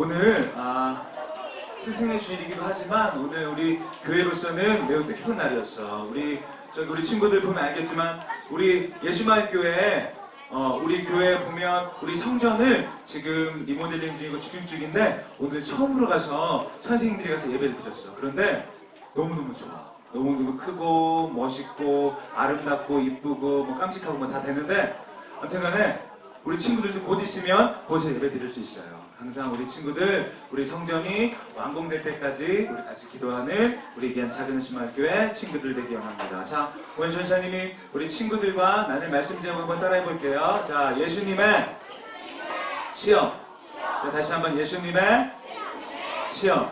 오늘 아, 스승의 주일이기도 하지만 오늘 우리 교회로서는 매우 뜻깊은 날이었어. 우리 저기 우리 친구들 보면 알겠지만 우리 예수마을 교회에 어, 우리 교회 보면 우리 성전을 지금 리모델링 중이고 추진 중인데 오늘 처음으로 가서 선생님들이 가서 예배를 드렸어. 그런데 너무너무 좋아. 너무너무 크고 멋있고 아름답고 이쁘고 뭐 깜찍하고 뭐 다 되는데 아무튼 간에 우리 친구들도 곧 있으면 거기서 예배 드릴 수 있어요. 항상 우리 친구들 우리 성전이 완공될 때까지 우리 같이 기도하는 우리 귀한 작은 수말교회 친구들 되기 원합니다. 자 오늘 전사님이 우리 친구들과 나눌 말씀 제목 한번 따라해 볼게요. 자 예수님의 시험. 자 다시 한번 예수님의 시험.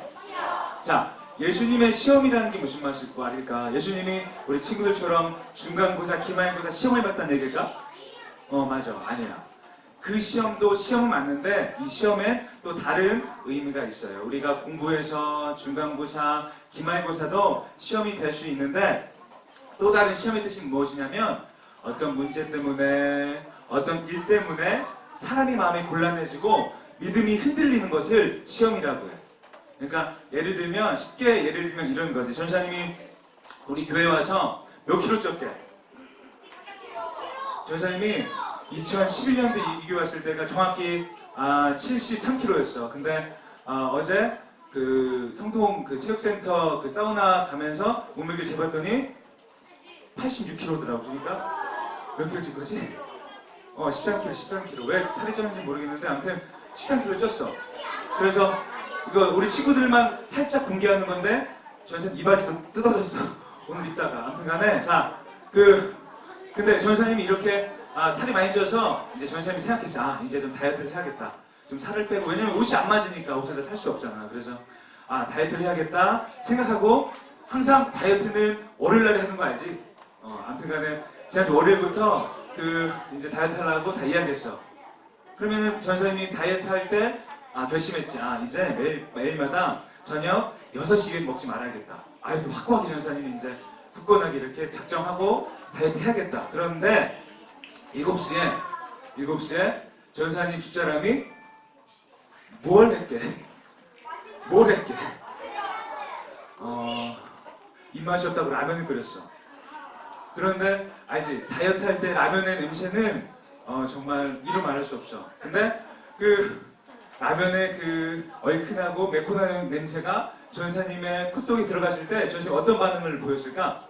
자 예수님의 시험이라는 게 무슨 말일- 말일까? 예수님이 우리 친구들처럼 중간고사, 기말고사 시험을 봤다는 얘기일까? 어 맞아 아니야 그 시험도 시험은 맞는데 이 시험에 또 다른 의미가 있어요. 우리가 공부해서 중간고사 기말고사도 시험이 될 수 있는데 또 다른 시험의 뜻이 무엇이냐면 어떤 문제 때문에 어떤 일 때문에 사람이 마음이 곤란해지고 믿음이 흔들리는 것을 시험이라고 해요. 그러니까 예를 들면 쉽게 예를 들면 이런 거지. 전사님이 우리 교회 와서 몇 킬로 쪘게 전사님이 2011년도 이 교회 왔을 때가 정확히 아, 73kg였어. 근데 어, 제 그 성동 그 체육센터 그 사우나 가면서 몸무게를 재봤더니 86kg더라고. 그러니까 몇 킬로 찐 거지? 어, 13kg, 13kg. 왜 살이 쪘는지 모르겠는데 아무튼 13kg 쪘어. 그래서 이거 우리 친구들만 살짝 공개하는 건데 전선 이 바지도 뜯어졌어. 오늘 입다가 아무튼 간에 자, 그 근데 전사님이 이렇게 아, 살이 많이 쪄서 이제 전사님이 생각했어. 아, 이제 좀 다이어트를 해야겠다. 좀 살을 빼고 왜냐면 옷이 안 맞으니까 옷을 다 살 수 없잖아. 그래서 아, 다이어트를 해야겠다 생각하고 항상 다이어트는 월요일 날에 하는 거 알지? 어, 아무튼 간에 지난주 월요일부터 그 이제 다이어트 하려고 다 이야기했어. 그러면 전사님이 다이어트 할 때 아, 결심했지. 아, 이제 매일, 매일마다 저녁 6시에 먹지 말아야겠다. 아, 이렇게 확고하게 전사님이 이제 굳건하게 이렇게 작정하고 다이어트 해야겠다. 그런데 7시에 7시에 전사님 집사람이 뭘 했게? 뭘 했게? 어, 입맛이 없다고 라면을 끓였어. 그런데 알지 다이어트 할 때 라면의 냄새는 어, 정말 이루 말할 수 없어. 근데 그 라면의 그 얼큰하고 매콤한 냄새가 전사님의 콧 속에 들어갔을 때 전사님 어떤 반응을 보였을까?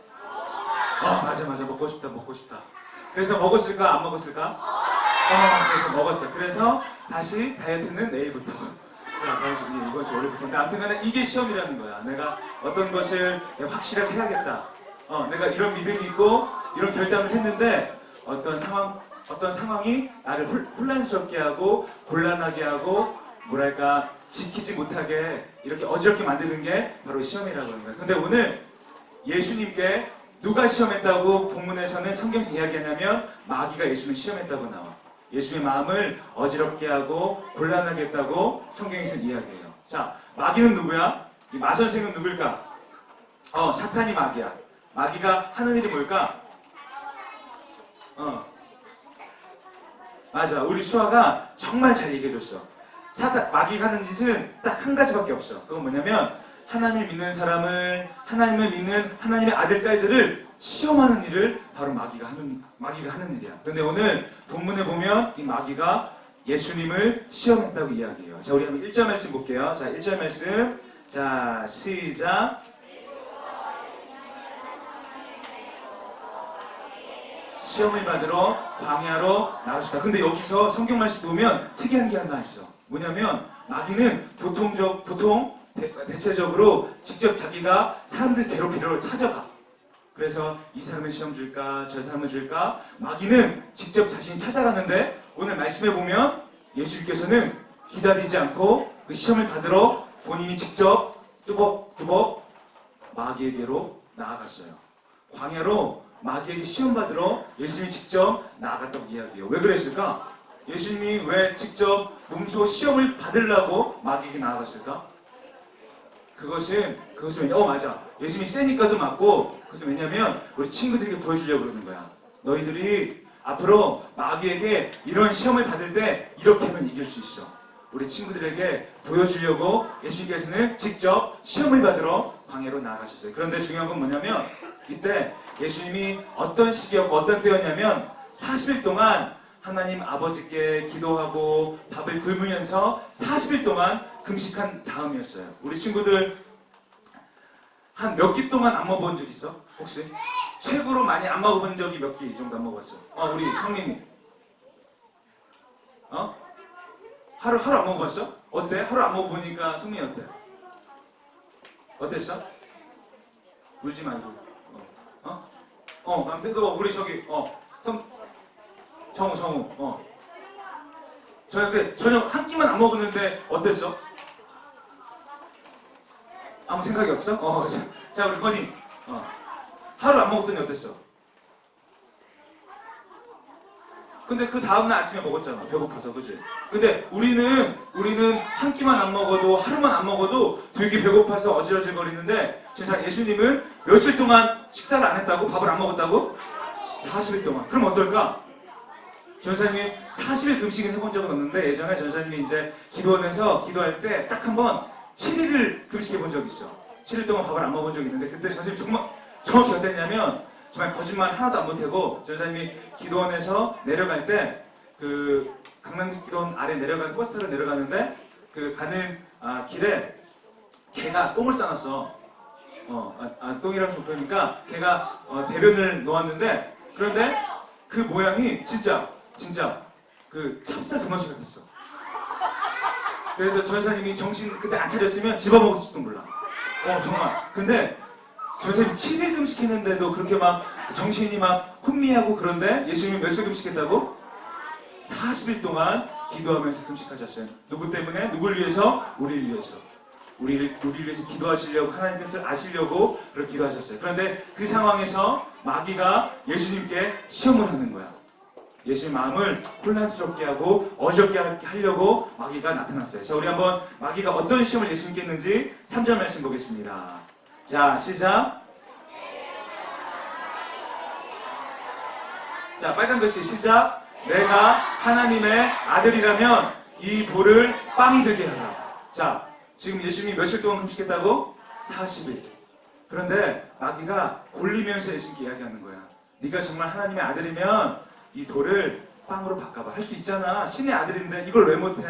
아 맞아 맞아 먹고 싶다 먹고 싶다. 그래서 먹었을까 안 먹었을까? 어 그래서 먹었어. 그래서 다시 다이어트는 내일부터. 자, 다시 이- 이번 주 월요일부터인데 아무튼간에 이게 시험이라는 거야. 내가 어떤 것을 확실하게 해야겠다. 어, 내가 이런 믿음이 있고 이런 결단을 했는데 어떤 상황 어떤 상황이 나를 혼- 혼란스럽게 하고 곤란하게 하고 뭐랄까 지키지 못하게 이렇게 어지럽게 만드는 게 바로 시험이라고 하는 거예요. 근데 오늘 예수님께 누가 시험했다고 본문에서는 성경에서 이야기하냐면 마귀가 예수님을 시험했다고 나와. 예수님의 마음을 어지럽게 하고 곤란하게 했다고 성경에서 이야기해요. 자, 마귀는 누구야? 이 마선생은 누굴까? 어, 사탄이 마귀야. 마귀가 하는 일이 뭘까? 어. 맞아. 우리 수아가 정말 잘 얘기해줬어. 사탄, 마귀가 하는 짓은 딱 한 가지밖에 없어. 그건 뭐냐면, 하나님을 믿는 사람을, 하나님을 믿는 하나님의 아들, 딸들을 시험하는 일을 바로 마귀가 하는, 마귀가 하는 일이야. 근데 오늘 본문에 보면 이 마귀가 예수님을 시험했다고 이야기해요. 자, 우리 한번 1절 말씀 볼게요. 자, 1절 말씀. 자, 시작. 시험을 받으러 광야로 나가셨다. 근데 여기서 성경 말씀 보면 특이한 게 하나 있어. 뭐냐면 마귀는 보통적 보통 대, 대체적으로 직접 자기가 사람들 괴롭히러 찾아가. 그래서 이 사람을 시험 줄까 저 사람을 줄까 마귀는 직접 자신이 찾아가는데 오늘 말씀해 보면 예수님께서는 기다리지 않고 그 시험을 받으러 본인이 직접 뚜벅뚜벅 마귀에게로 나아갔어요. 광야로 마귀에게 시험 받으러 예수님이 직접 나아갔다고 이야기해요. 왜 그랬을까? 예수님이 왜 직접 몸소 시험을 받으려고 마귀에게 나아갔을까? 그것은 그것은? 어 맞아. 예수님이 세니까도 맞고 그것은 왜냐면 우리 친구들에게 보여주려고 그러는 거야. 너희들이 앞으로 마귀에게 이런 시험을 받을 때 이렇게 하면 이길 수 있어. 우리 친구들에게 보여주려고 예수님께서는 직접 시험을 받으러 광야로 나아가셨어요. 그런데 중요한 건 뭐냐면 이때 예수님이 어떤 시기였고 어떤 때였냐면 40일 동안 하나님 아버지께 기도하고 밥을 굶으면서 40일 동안 금식한 다음이었어요. 우리 친구들 한 몇 끼 동안 안 먹어본 적 있어? 혹시? 최고로 많이 안 먹어본 적이 몇 끼 정도 안 먹었어? 어, 우리 성민이. 어? 하루, 하루 안 먹어봤어? 어때? 하루 안 먹어보니까 성민이 어때? 어땠어? 울지 말고. 어? 어? 어, 아무튼, 그, 우리 저기, 어, 성, 정우, 정우, 어. 저녁, 그, 저녁 한 끼만 안 먹었는데 어땠어? 아무 생각이 없어? 어, 자, 자, 우리 건이. 어. 하루 안 먹었더니 어땠어? 근데 그 다음날 아침에 먹었잖아. 배고파서, 그지? 근데 우리는, 우리는 한 끼만 안 먹어도, 하루만 안 먹어도 되게 배고파서 어질어질 거리는데, 진짜 예수님은 며칠 동안 식사를 안 했다고? 밥을 안 먹었다고? 40일 동안. 그럼 어떨까? 전사님이 40일 금식은 해본 적은 없는데, 예전에 전사님이 이제 기도원에서 기도할 때 딱 한번 7일을 금식해 본 적이 있어. 7일 동안 밥을 안 먹은 적이 있는데, 그때 전사님이 정말, 정확히 어땠냐면, 정말 거짓말 하나도 안 못하고 전사님이 기도원에서 내려갈 때 그 강남역 기도원 아래 내려가는 버스 타러 내려가는데 그 가는 아, 길에 개가 똥을 싸놨어. 어, 아, 아, 똥이라고 좀 그러니까 개가 어, 대변을 놓았는데 그런데 그 모양이 진짜 진짜 그 찹쌀 도너시 같았어. 그래서 전사님이 정신 그때 안 차렸으면 집어먹었을지도 몰라. 어 정말. 근데 전사님이 7일 금식했는데도 그렇게 막 정신이 막 혼미하고 그런데 예수님이 며칠 금식했다고? 40일 동안 기도하면서 금식하셨어요. 누구 때문에? 누굴 위해서? 우리를 위해서. 우리를, 우리를 위해서 기도하시려고 하나님 뜻을 아시려고 그렇게 기도하셨어요. 그런데 그 상황에서 마귀가 예수님께 시험을 하는 거야. 예수님 마음을 혼란스럽게 하고 어렵게 하려고 마귀가 나타났어요. 자, 우리 한번 마귀가 어떤 시험을 예수님께 했는지 3절 말씀 보겠습니다. 자, 시작. 자, 빨간 글씨 시작. 내가 하나님의 아들이라면 이 돌을 빵이 되게 하라. 자, 지금 예수님이 며칠 동안 금식했다고? 40일. 그런데 마귀가 골리면서 예수님께 이야기하는 거야. 네가 정말 하나님의 아들이면 이 돌을 빵으로 바꿔봐. 할 수 있잖아. 신의 아들인데 이걸 왜 못해?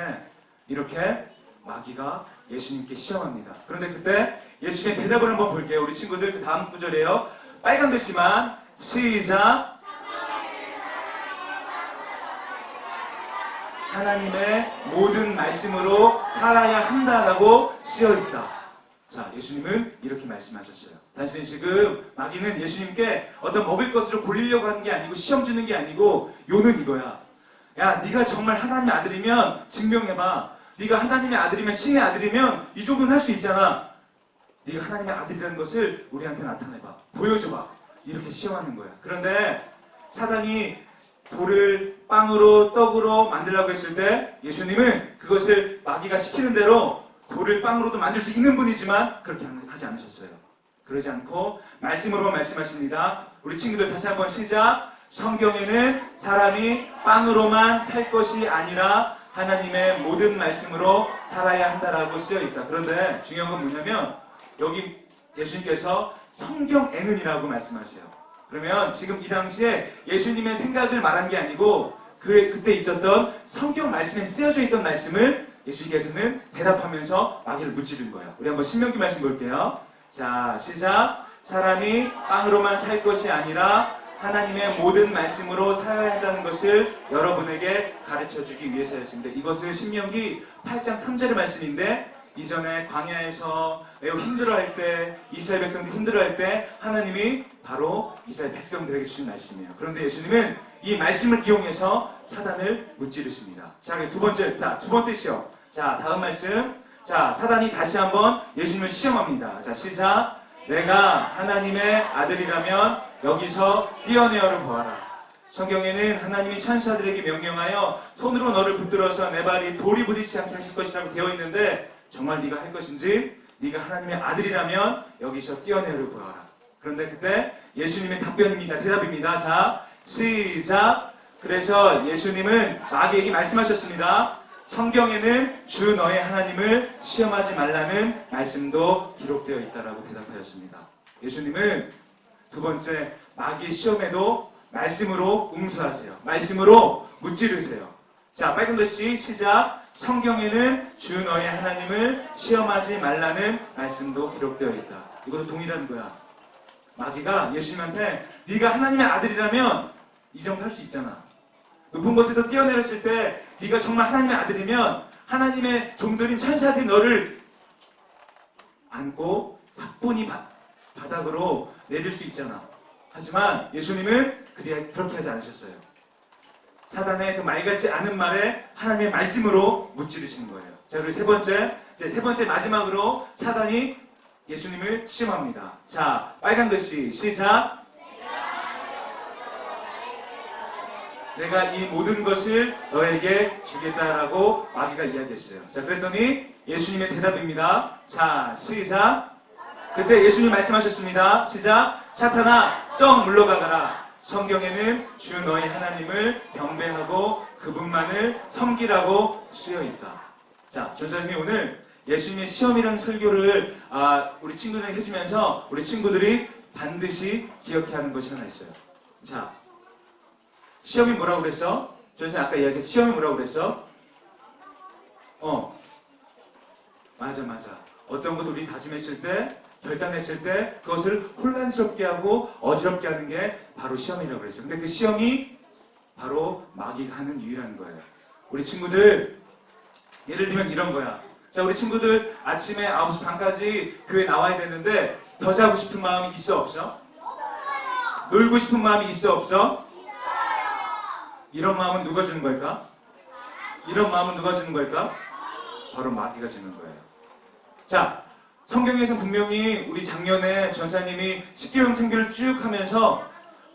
이렇게 마귀가 예수님께 시험합니다. 그런데 그때 예수님의 대답을 한번 볼게요. 우리 친구들 그 다음 구절이에요. 빨간 글씨만 시작. 하나님의 모든 말씀으로 살아야 한다라고 쓰여 있다. 자, 예수님은 이렇게 말씀하셨어요. 단순히 지금 마귀는 예수님께 어떤 먹을 것으로 골리려고 하는 게 아니고 시험 주는 게 아니고 요는 이거야. 야, 네가 정말 하나님의 아들이면 증명해봐. 네가 하나님의 아들이면 신의 아들이면 이 정도는 할수 있잖아. 네가 하나님의 아들이라는 것을 우리한테 나타내봐. 보여줘봐. 이렇게 시험하는 거야. 그런데 사단이 돌을 빵으로 떡으로 만들라고 했을 때 예수님은 그것을 마귀가 시키는 대로 돌을 빵으로도 만들 수 있는 분이지만 그렇게 하지 않으셨어요. 그러지 않고 말씀으로 말씀하십니다. 우리 친구들 다시 한번 시작. 성경에는 사람이 빵으로만 살 것이 아니라 하나님의 모든 말씀으로 살아야 한다라고 쓰여 있다. 그런데 중요한 건 뭐냐면 여기 예수님께서 성경에는이라고 말씀하세요. 그러면 지금 이 당시에 예수님의 생각을 말한 게 아니고 그 그때 있었던 성경 말씀에 쓰여져 있던 말씀을 예수님께서는 대답하면서 마귀를 무찌른 거예요. 우리 한번 신명기 말씀 볼게요. 자, 시작. 사람이 빵으로만 살 것이 아니라 하나님의 모든 말씀으로 살아야 한다는 것을 여러분에게 가르쳐 주기 위해서였습니다. 이것은 신명기 8장 3절의 말씀인데 이전에 광야에서 매우 힘들어할 때 이스라엘 백성들이 힘들어할 때 하나님이 바로 이스라엘 백성들에게 주신 말씀이에요. 그런데 예수님은 이 말씀을 이용해서 사단을 무찌르십니다. 자, 두 번째, 자, 두 번째 시험. 자, 다음 말씀. 자, 사단이 다시 한번 예수님을 시험합니다. 자, 시작. 내가 하나님의 아들이라면 여기서 뛰어내어를 보아라. 성경에는 하나님이 천사들에게 명령하여 손으로 너를 붙들어서 내 발이 돌이 부딪히지 않게 하실 것이라고 되어 있는데 정말 네가 할 것인지 네가 하나님의 아들이라면 여기서 뛰어내어를 보아라. 그런데 그때 예수님의 답변입니다. 대답입니다. 자, 시작. 그래서 예수님은 마귀에게 말씀하셨습니다. 성경에는 주 너의 하나님을 시험하지 말라는 말씀도 기록되어 있다라고 대답하였습니다. 예수님은 두 번째 마귀의 시험에도 말씀으로 응수하세요. 말씀으로 무찌르세요. 자, 빨간 글씨 시작. 성경에는 주 너의 하나님을 시험하지 말라는 말씀도 기록되어 있다. 이것도 동일한 거야. 마귀가 예수님한테 네가 하나님의 아들이라면 이 정도 할 수 있잖아. 높은 곳에서 뛰어내렸을 때 네가 정말 하나님의 아들이면 하나님의 종들인 천사들이 너를 안고 사뿐히 바, 바닥으로 내릴 수 있잖아. 하지만 예수님은 그렇게 하지 않으셨어요. 사단의 그 말 같지 않은 말에 하나님의 말씀으로 무찌르시는 거예요. 자, 그리고 세 번째, 이제 세 번째 마지막으로 사단이 예수님을 시험합니다. 자, 빨간 글씨 시작. 내가 이 모든 것을 너에게 주겠다라고 마귀가 이야기했어요. 자, 그랬더니 예수님의 대답입니다. 자, 시작. 그때 예수님 말씀하셨습니다. 시작. 사탄아, 썩 물러가거라. 성경에는 주 너희 하나님을 경배하고 그분만을 섬기라고 쓰여 있다. 자, 전사님이 오늘 예수님의 시험이라는 설교를 아, 우리 친구들에게 해주면서 우리 친구들이 반드시 기억해야 하는 것이 하나 있어요. 자, 시험이 뭐라고 그랬어? 전생 아까 이야기했어. 시험이 뭐라고 그랬어? 어, 맞아, 맞아. 어떤 것도 우리 다짐했을 때, 결단했을 때, 그것을 혼란스럽게 하고 어지럽게 하는 게 바로 시험이라고 그랬어요. 근데 그 시험이 바로 마귀가 하는 유일한 거예요. 우리 친구들, 예를 들면 이런 거야. 자, 우리 친구들 아침에 9시 반까지 교회 나와야 되는데, 더 자고 싶은 마음이 있어, 없어? 놀고 싶은 마음이 있어, 없어? 이런 마음은 누가 주는 걸까? 이런 마음은 누가 주는 걸까? 바로 마귀가 주는 거예요. 자, 성경에서 분명히 우리 작년에 전사님이 십계명 생교를 쭉 하면서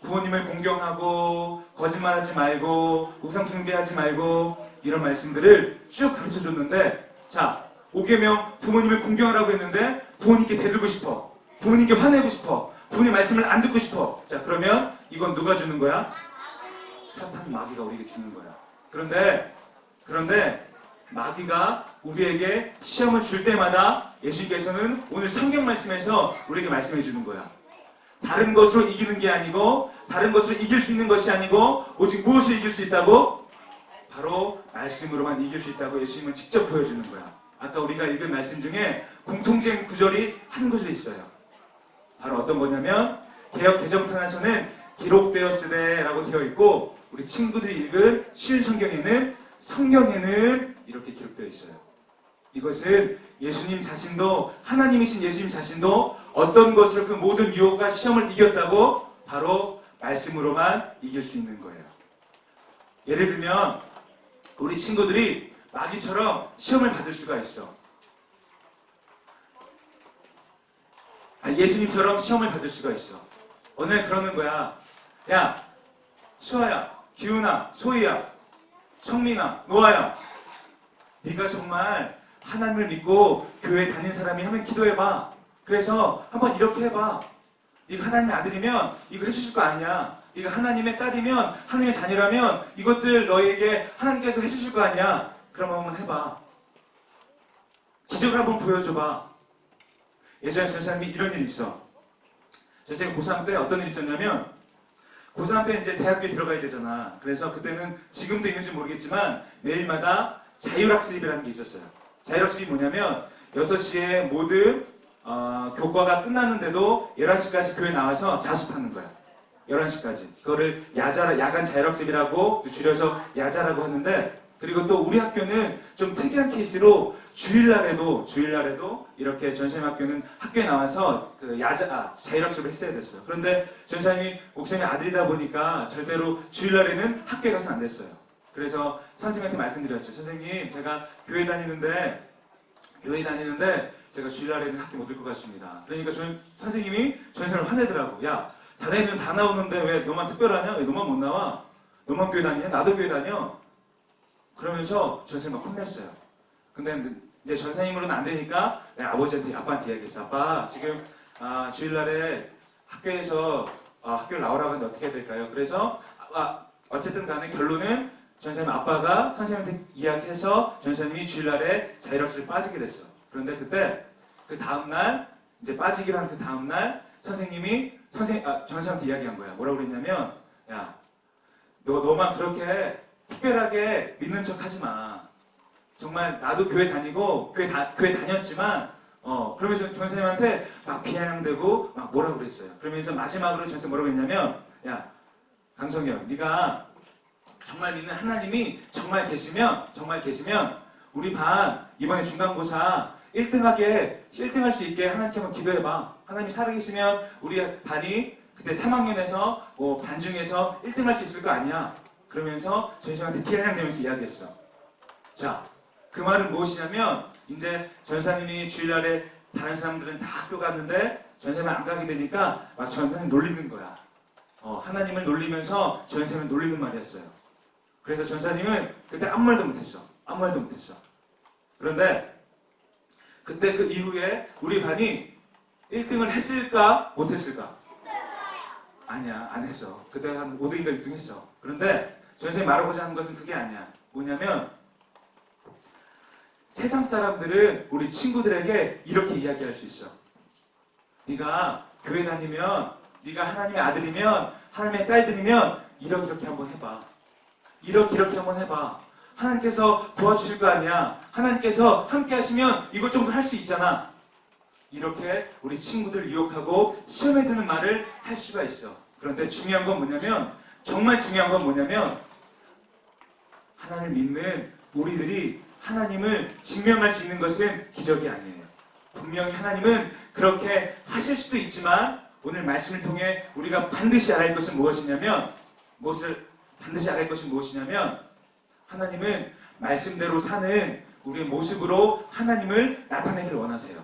부모님을 공경하고 거짓말하지 말고 우상 숭배하지 말고 이런 말씀들을 쭉 가르쳐 줬는데 자, 5계명 부모님을 공경하라고 했는데 부모님께 대들고 싶어. 부모님께 화내고 싶어. 부모님 말씀을 안 듣고 싶어. 자, 그러면 이건 누가 주는 거야? 사탄 마귀가 우리에게 주는 거야. 그런데 그런데 마귀가 우리에게 시험을 줄 때마다 예수님께서는 오늘 성경 말씀에서 우리에게 말씀해 주는 거야. 다른 것으로 이기는 게 아니고 다른 것으로 이길 수 있는 것이 아니고 오직 무엇을 이길 수 있다고? 바로 말씀으로만 이길 수 있다고 예수님은 직접 보여주는 거야. 아까 우리가 읽은 말씀 중에 공통된 구절이 한 구절 있어요. 바로 어떤 거냐면 개혁 개정판에서는 기록되었으되라고 되어 있고 우리 친구들이 읽은 실성경에는 성경에는 이렇게 기록되어 있어요. 이것은 예수님 자신도 하나님이신 예수님 자신도 어떤 것을 그 모든 유혹과 시험을 이겼다고 바로 말씀으로만 이길 수 있는 거예요. 예를 들면 우리 친구들이 마귀처럼 시험을 받을 수가 있어. 아, 예수님처럼 시험을 받을 수가 있어. 어느 날 그러는 거야. 야, 수아야, 기훈아, 소희야, 성민아, 노아야. 네가 정말 하나님을 믿고 교회 다닌 사람이 하면 기도해봐. 그래서 한번 이렇게 해봐. 네가 하나님의 아들이면 이거 해주실 거 아니야. 네가 하나님의 딸이면 하나님의 자녀라면 이것들 너에게 하나님께서 해주실 거 아니야. 그럼 한번 해봐. 기적을 한번 보여줘봐. 예전에 전사님이 이런 일이 있어. 전생님 고3 때 어떤 일이 있었냐면 고3 때 이제 대학교에 들어가야 되잖아. 그래서 그때는 지금도 있는지 모르겠지만 매일마다 자율학습이라는 게 있었어요. 자율학습이 뭐냐면 6시에 모든 어, 교과가 끝났는데도 11시까지 교회 나와서 자습하는 거야. 11시까지. 그거를 야자, 야간 자율학습이라고 줄여서 야자라고 하는데 그리고 또 우리 학교는 좀 특이한 케이스로 주일날에도 주일날에도 이렇게 전사님 학교는 학교에 나와서 그 야자 아, 자율학습을 했어야 됐어요. 그런데 전사님이 목사님의 아들이다 보니까 절대로 주일날에는 학교에 가서 안 됐어요. 그래서 선생님한테 말씀드렸죠. 선생님 제가 교회 다니는데 교회 다니는데 제가 주일날에는 학교 못 올 것 같습니다. 그러니까 전 선생님이 전사를 화내더라고. 야 다른 애들은 다 나오는데 왜 너만 특별하냐? 왜 너만 못 나와? 너만 교회 다니냐? 나도 교회 다녀. 그러면서 막 혼냈어요. 근데 이제 전사님으로는 안 되니까 내가 아버지한테 아빠한테 이야기했어. 아빠 지금 아, 주일날에 학교에서 아, 학교를 나오라고 하는데 어떻게 해야 될까요? 그래서 아, 어쨌든 간에 결론은 전사님 아빠가 선생님한테 이야기해서 전사님이 주일날에 자율학습에 빠지게 됐어. 그런데 그때 그 다음날 이제 빠지기로 한 그 다음날 선생님이 선생 아, 전사한테 이야기한 거야. 뭐라고 그랬냐면 야 너 너만 그렇게 특별하게 믿는 척 하지 마. 정말 나도 교회 다니고 교회 다 교회 다녔지만 어 그러면서 전사님한테 막 비아냥대고 막 뭐라고 그랬어요. 그러면서 마지막으로 전사 뭐라고 했냐면 야 강성현 네가 정말 믿는 하나님이 정말 계시면 정말 계시면 우리 반 이번에 중간고사 1등하게 1등할 수 있게 하나님께 한번 기도해봐. 하나님이 살아계시면 우리 반이 그때 3학년에서 뭐 반 중에서 1등할 수 있을 거 아니야. 그러면서 전사님한테 비아냥대면서 이야기했어. 자, 그 말은 무엇이냐면 이제 전사님이 주일날에 다른 사람들은 다 학교 갔는데 전사님 안 가게 되니까 막 전사님 놀리는 거야. 어, 하나님을 놀리면서 전사님을 놀리는 말이었어요. 그래서 전사님은 그때 아무 말도 못했어. 아무 말도 못했어. 그런데 그때 그 이후에 우리 반이 1등을 했을까 못했을까? 아니야 안 했어. 그때 한 5등인가 6등 했어. 그런데 전사님이 말하고자 하는 것은 그게 아니야. 뭐냐면 세상 사람들은 우리 친구들에게 이렇게 이야기할 수 있어. 네가 교회 다니면 네가 하나님의 아들이면 하나님의 딸들이면 이렇게 이렇게 한번 해봐. 이렇게 이렇게 한번 해봐. 하나님께서 도와주실 거 아니야. 하나님께서 함께 하시면 이것 정도 할 수 있잖아. 이렇게 우리 친구들 유혹하고 시험에 드는 말을 할 수가 있어. 그런데 중요한 건 뭐냐면 정말 중요한 건 뭐냐면 하나님을 믿는 우리들이 하나님을 증명할 수 있는 것은 기적이 아니에요. 분명히 하나님은 그렇게 하실 수도 있지만 오늘 말씀을 통해 우리가 반드시 알아야 할 것은 무엇이냐면 무엇을 반드시 알아야 할 것은 무엇이냐면 하나님은 말씀대로 사는 우리의 모습으로 하나님을 나타내기를 원하세요.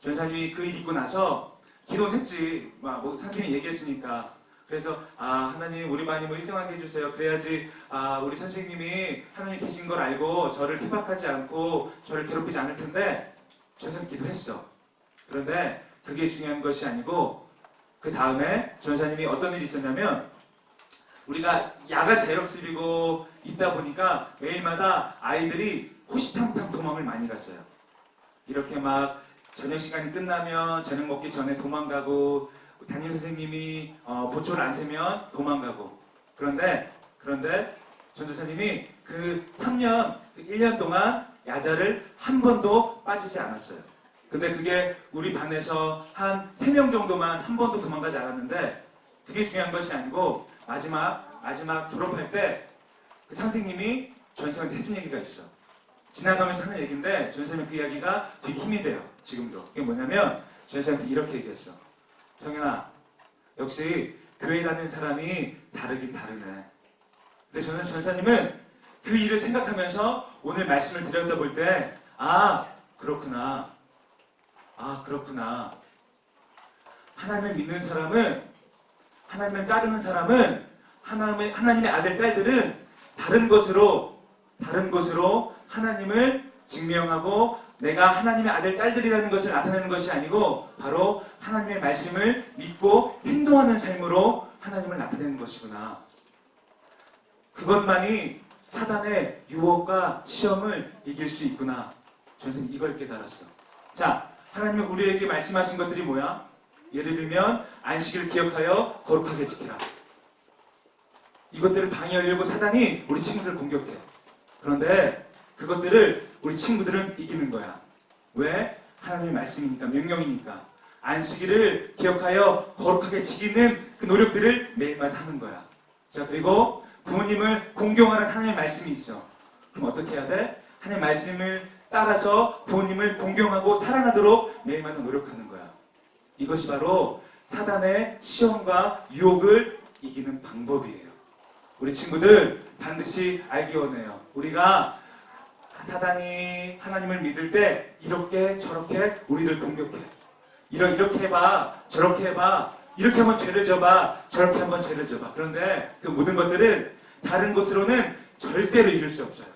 전사님이 그 일 있고 나서 기도는 했지. 막뭐 선생님이 얘기했으니까. 그래서 아 하나님 우리 뭐 1등하게 해주세요. 그래야지 아 우리 선생님이 하나님 계신 걸 알고 저를 핍박하지 않고 저를 괴롭히지 않을 텐데 전사님 기도했어. 그런데 그게 중요한 것이 아니고 그 다음에 전사님이 어떤 일이 있었냐면 우리가 야간 자율학습이고 있다 보니까 매일마다 아이들이 호시탐탐 도망을 많이 갔어요. 이렇게 막 저녁 시간이 끝나면 저녁 먹기 전에 도망가고 담임 선생님이 어, 보초를 안 세면 도망가고 그런데 그런데 전도사님이 그 3년 그 1년 동안 야자를 한 번도 빠지지 않았어요. 근데 그게 우리 반에서 한 3명 정도만 한 번도 도망가지 않았는데 그게 중요한 것이 아니고 마지막 마지막 졸업할 때 그 선생님이 전생한테 해준 얘기가 있어. 지나가면서 하는 얘기인데 전생님 그 이야기가 되게 힘이 돼요. 지금도. 그게 뭐냐면 전생한테 이렇게 얘기했어. 성현아, 역시 교회 다니는 사람이 다르긴 다르네. 근데 저는 전사님은 그 일을 생각하면서 오늘 말씀을 드렸다 볼 때, 아, 그렇구나. 아, 그렇구나. 하나님을 믿는 사람은, 하나님을 따르는 사람은, 하나님의, 하나님의 아들, 딸들은 다른 것으로, 다른 것으로 하나님을 증명하고 내가 하나님의 아들, 딸들이라는 것을 나타내는 것이 아니고 바로 하나님의 말씀을 믿고 행동하는 삶으로 하나님을 나타내는 것이구나. 그것만이 사단의 유혹과 시험을 이길 수 있구나. 저는 이걸 깨달았어. 자, 하나님은 우리에게 말씀하신 것들이 뭐야? 예를 들면 안식을 기억하여 거룩하게 지키라. 이것들을 방해하려고 사단이 우리 친구들을 공격해. 그런데 그것들을 우리 친구들은 이기는 거야. 왜? 하나님의 말씀이니까, 명령이니까. 안식일을 기억하여 거룩하게 지키는 그 노력들을 매일마다 하는 거야. 자, 그리고 부모님을 공경하는 하나님의 말씀이 있어. 그럼 어떻게 해야 돼? 하나님의 말씀을 따라서 부모님을 공경하고 사랑하도록 매일마다 노력하는 거야. 이것이 바로 사단의 시험과 유혹을 이기는 방법이에요. 우리 친구들 반드시 알기 원해요. 우리가 사단이 하나님을 믿을 때 이렇게 저렇게 우리를 공격해. 이러, 이렇게 해봐. 저렇게 해봐. 이렇게 한번 죄를 져봐. 저렇게 한번 죄를 져봐. 그런데 그 모든 것들은 다른 것으로는 절대로 이길 수 없어요.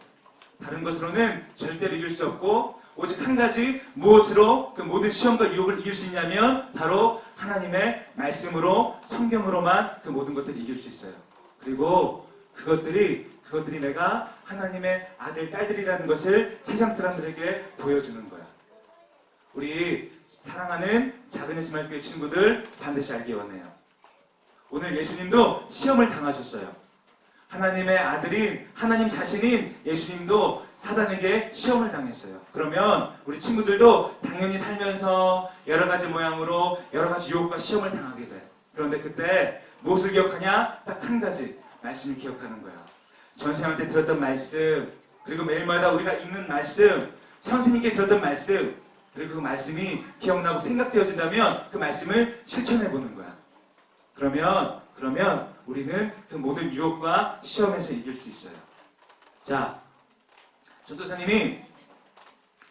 다른 것으로는 절대로 이길 수 없고 오직 한 가지 무엇으로 그 모든 시험과 유혹을 이길 수 있냐면 바로 하나님의 말씀으로 성경으로만 그 모든 것들을 이길 수 있어요. 그리고 그것들이 그것들이 내가 하나님의 아들 딸들이라는 것을 세상 사람들에게 보여주는 거야. 우리 사랑하는 작은 예수말교회 친구들 반드시 알기 원해요. 오늘 예수님도 시험을 당하셨어요. 하나님의 아들인 하나님 자신인 예수님도 사단에게 시험을 당했어요. 그러면 우리 친구들도 당연히 살면서 여러 가지 모양으로 여러 가지 유혹과 시험을 당하게 돼. 그런데 그때 무엇을 기억하냐? 딱 한 가지 말씀을 기억하는 거야. 전생할 때 들었던 말씀, 그리고 매일마다 우리가 읽는 말씀, 선생님께 들었던 말씀, 그리고 그 말씀이 기억나고 생각되어진다면 그 말씀을 실천해 보는 거야. 그러면 그러면 우리는 그 모든 유혹과 시험에서 이길 수 있어요. 자, 전도사님이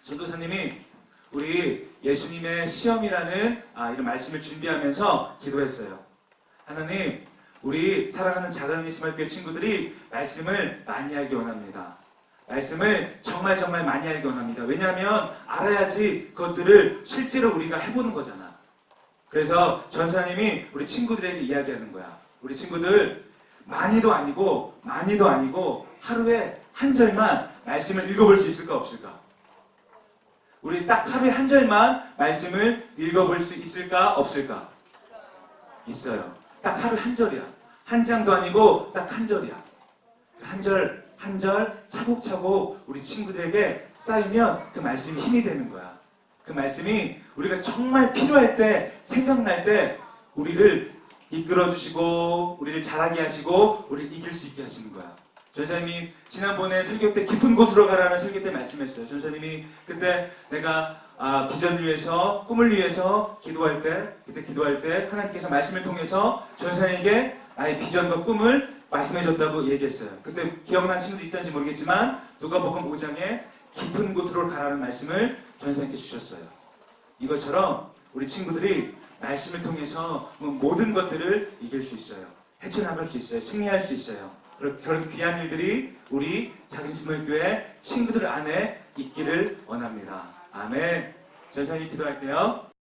전도사님이 우리 예수님의 시험이라는 아, 이런 말씀을 준비하면서 기도했어요. 하나님, 우리 사랑하는 작은 이스마엘 친구들이 말씀을 많이 알기 원합니다. 말씀을 정말 정말 많이 알기 원합니다. 왜냐하면 알아야지 그것들을 실제로 우리가 해보는 거잖아. 그래서 전사님이 우리 친구들에게 이야기하는 거야. 우리 친구들 많이도 아니고 많이도 아니고 하루에 한 절만 말씀을 읽어볼 수 있을까 없을까? 우리 딱 하루에 한 절만 말씀을 읽어볼 수 있을까 없을까? 있어요. 딱 하루 한 절이야. 한 장도 아니고 딱 한 절이야. 그한 절, 한 절 차곡차곡 우리 친구들에게 쌓이면 그 말씀이 힘이 되는 거야. 그 말씀이 우리가 정말 필요할 때, 생각날 때 우리를 이끌어 주시고, 우리를 자라게 하시고, 우리를 이길 수 있게 하시는 거야. 전사님이 지난번에 설교 때 깊은 곳으로 가라는 설교 때 말씀했어요. 전사님이 그때 내가 아, 비전을 위해서 꿈을 위해서 기도할 때 그때 기도할 때 하나님께서 말씀을 통해서 전사에게 나의 비전과 꿈을 말씀해 줬다고 얘기했어요. 그때 기억난 친구도 있었는지 모르겠지만 누가복음 5장에 깊은 곳으로 가라는 말씀을 전사님께 주셨어요. 이것처럼 우리 친구들이 말씀을 통해서 뭐 모든 것들을 이길 수 있어요. 헤쳐나갈 수 있어요. 승리할 수 있어요. 그런 그런 귀한 일들이 우리 스몰 교회 친구들 안에 있기를 원합니다. 아멘. 전사님 기도할게요.